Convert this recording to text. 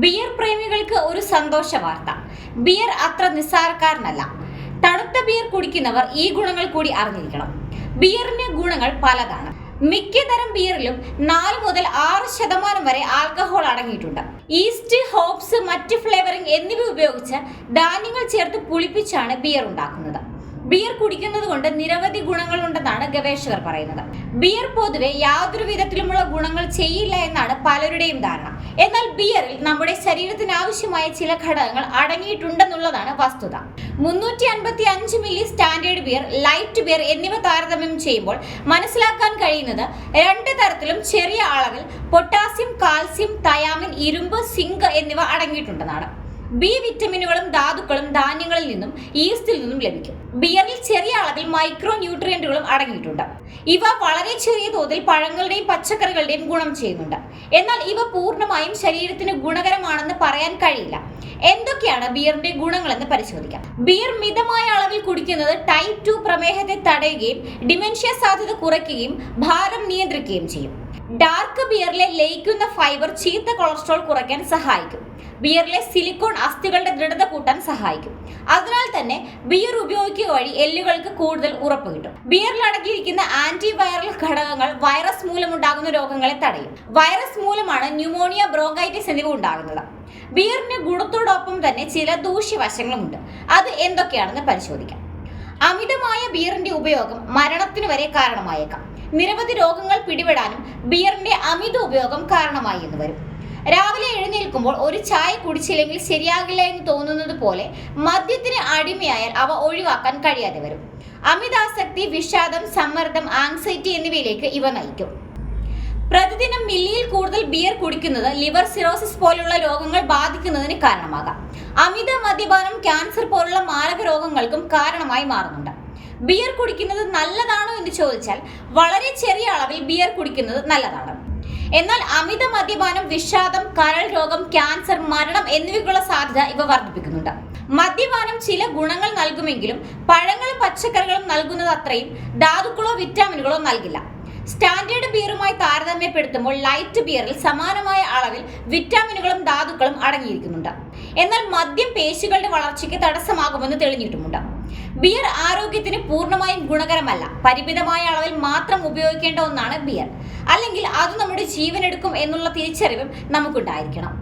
Beer പ്രേമികൾക്ക് ഒരു സന്തോഷ വാർത്ത. ബിയർ അത്ര നിസ്സാരക്കാരനല്ല. തണുത്ത ബിയർ കുടിക്കുന്നവർ ഈ ഗുണങ്ങൾ കൂടി അറിഞ്ഞിരിക്കണം. ബിയറിന്റെ ഗുണങ്ങൾ പലതാണ്. മിക്ക തരം ബിയറിലും നാല് മുതൽ ആറ് ശതമാനം വരെ ആൽക്കഹോൾ അടങ്ങിയിട്ടുണ്ട്. ഈസ്റ്റ് ഹോപ്സ് മറ്റ് ഫ്ലേവറിംഗ് എന്നിവ ഉപയോഗിച്ച് ധാന്യങ്ങൾ ചേർത്ത് പുളിപ്പിച്ചാണ് ബിയർ ഉണ്ടാക്കുന്നത്. ബിയർ കുടിക്കുന്നത് കൊണ്ട് നിരവധി ഗുണങ്ങളുണ്ടെന്നാണ് ഗവേഷകർ പറയുന്നത്. ബിയർ പൊതുവെ യാതൊരു വിധത്തിലുമുള്ള ഗുണങ്ങൾ ചെയ്യില്ല എന്നാണ് പലരുടെയും ധാരണ. എന്നാൽ ബിയറിൽ നമ്മുടെ ശരീരത്തിന് ആവശ്യമായ ചില ഘടകങ്ങൾ അടങ്ങിയിട്ടുണ്ടെന്നുള്ളതാണ് വസ്തുത. മുന്നൂറ്റി അൻപത്തി അഞ്ച് milli standard beer light beer എന്നിവ താരതമ്യം ചെയ്യുമ്പോൾ മനസ്സിലാക്കാൻ കഴിയുന്നത് രണ്ട് തരത്തിലും ചെറിയ അളവിൽ പൊട്ടാസ്യം കാൽസ്യം തയാമിൻ ഇരുമ്പ് സിങ്ക് എന്നിവ അടങ്ങിയിട്ടുണ്ടെന്നാണ്. ബി വിറ്റമിനുകളും ധാതുക്കളും ധാന്യങ്ങളിൽ നിന്നും ഈസ്റ്റിൽ നിന്നും ലഭിക്കും. ബിയറിൽ ചെറിയ അളവിൽ മൈക്രോ ന്യൂട്രിയന്റുകളും അടങ്ങിയിട്ടുണ്ട്. ഇവ വളരെ ചെറിയ തോതിൽ പഴങ്ങളുടെയും പച്ചക്കറികളുടെയും ഗുണം ചെയ്യുന്നുണ്ട്. എന്നാൽ ഇവ പൂർണമായും ശരീരത്തിന് ഗുണകരമാണെന്ന് പറയാൻ കഴിയില്ല. എന്തൊക്കെയാണ് ബിയറിന്റെ ഗുണങ്ങളെന്ന് പരിശോധിക്കാം. ബിയർ മിതമായ അളവിൽ കുടിക്കുന്നത് ടൈപ്പ് ടു പ്രമേഹത്തെ തടയുകയും ഡിമെൻഷ്യ സാധ്യത കുറയ്ക്കുകയും ഭാരം നിയന്ത്രിക്കുകയും ചെയ്യും. ഡാർക്ക് ബിയറിലെ ലയിക്കുന്ന ഫൈബർ ചീത്ത കൊളസ്ട്രോൾ കുറയ്ക്കാൻ സഹായിക്കും. ബിയറിലെ സിലിക്കോൺ അസ്ഥികളുടെ ദൃഢത കൂട്ടാൻ സഹായിക്കും. അതിനാൽ തന്നെ ബിയർ ഉപയോഗിക്കുക വഴി എല്ലുകൾക്ക് കൂടുതൽ ഉറപ്പ് കിട്ടും. ബിയറിൽ അടങ്ങിയിരിക്കുന്ന ആന്റിവൈറൽ ഘടകങ്ങൾ വൈറസ് മൂലമുണ്ടാകുന്ന രോഗങ്ങളെ തടയും. വൈറസ് മൂലമാണ് ന്യൂമോണിയ ബ്രോങ്കൈറ്റിസ് എന്നിവ ഉണ്ടാകുന്നത്. ബിയറിന് ഗുണത്തോടൊപ്പം തന്നെ ചില ദൂഷ്യവശങ്ങളുമുണ്ട്. അത് എന്തൊക്കെയാണെന്ന് പരിശോധിക്കാം. അമിതമായ ബിയറിന്റെ ഉപയോഗം മരണത്തിന് വരെ കാരണമായേക്കാം. നിരവധി രോഗങ്ങൾ പിടിപെടാനും ബിയറിന്റെ അമിത ഉപയോഗം കാരണമായി എന്ന് വരും. രാവിലെ എഴുന്നേൽക്കുമ്പോൾ ഒരു ചായ കുടിച്ചില്ലെങ്കിൽ ശരിയാകില്ല എന്ന് തോന്നുന്നത് പോലെ മദ്യത്തിന് അടിമയായാൽ അവ ഒഴിവാക്കാൻ കഴിയാതെ വരും. അമിതാസക്തി വിഷാദം സമ്മർദ്ദം ആങ്സൈറ്റി എന്നിവയിലേക്ക് ഇവ നയിക്കും. പ്രതിദിനം മില്ലിയിൽ കൂടുതൽ ബിയർ കുടിക്കുന്നത് ലിവർ സിറോസിസ് പോലുള്ള രോഗങ്ങൾ ബാധിക്കുന്നതിന് കാരണമാകാം. അമിത മദ്യപാനം ക്യാൻസർ പോലുള്ള മാരക രോഗങ്ങൾക്കും കാരണമായി മാറുന്നുണ്ട്. ബിയർ കുടിക്കുന്നത് നല്ലതാണോ എന്ന് ചോദിച്ചാൽ വളരെ ചെറിയ അളവിൽ ബിയർ കുടിക്കുന്നത് നല്ലതാണ്. എന്നാൽ അമിത മദ്യപാനം വിഷാദം കരൾ രോഗം ക്യാൻസർ മരണം എന്നിവയ്ക്കുള്ള സാധ്യത ഇവ വർദ്ധിപ്പിക്കുന്നുണ്ട്. മദ്യപാനം ചില ഗുണങ്ങൾ നൽകുമെങ്കിലും പഴങ്ങളും പച്ചക്കറികളും നൽകുന്നത് അത്രയും ധാതുക്കളോ വിറ്റാമിനുകളോ നൽകില്ല. സ്റ്റാൻഡേർഡ് ബിയറുമായി താരതമ്യപ്പെടുത്തുമ്പോൾ ലൈറ്റ് ബിയറിൽ സമാനമായ അളവിൽ വിറ്റാമിനുകളും ധാതുക്കളും അടങ്ങിയിരിക്കുന്നുണ്ട്. എന്നാൽ മദ്യം പേശികളുടെ വളർച്ചയ്ക്ക് തടസ്സമാകുമെന്ന് തെളിഞ്ഞിട്ടുമുണ്ട്. ബിയർ ആരോഗ്യത്തിന് പൂർണമായും ഗുണകരമല്ല. പരിമിതമായ അളവിൽ മാത്രം ഉപയോഗിക്കേണ്ട ഒന്നാണ് ബിയർ. അല്ലെങ്കിൽ അത് നമ്മുടെ ജീവനെടുക്കും എന്നുള്ള തിരിച്ചറിവും നമുക്കുണ്ടായിരിക്കണം.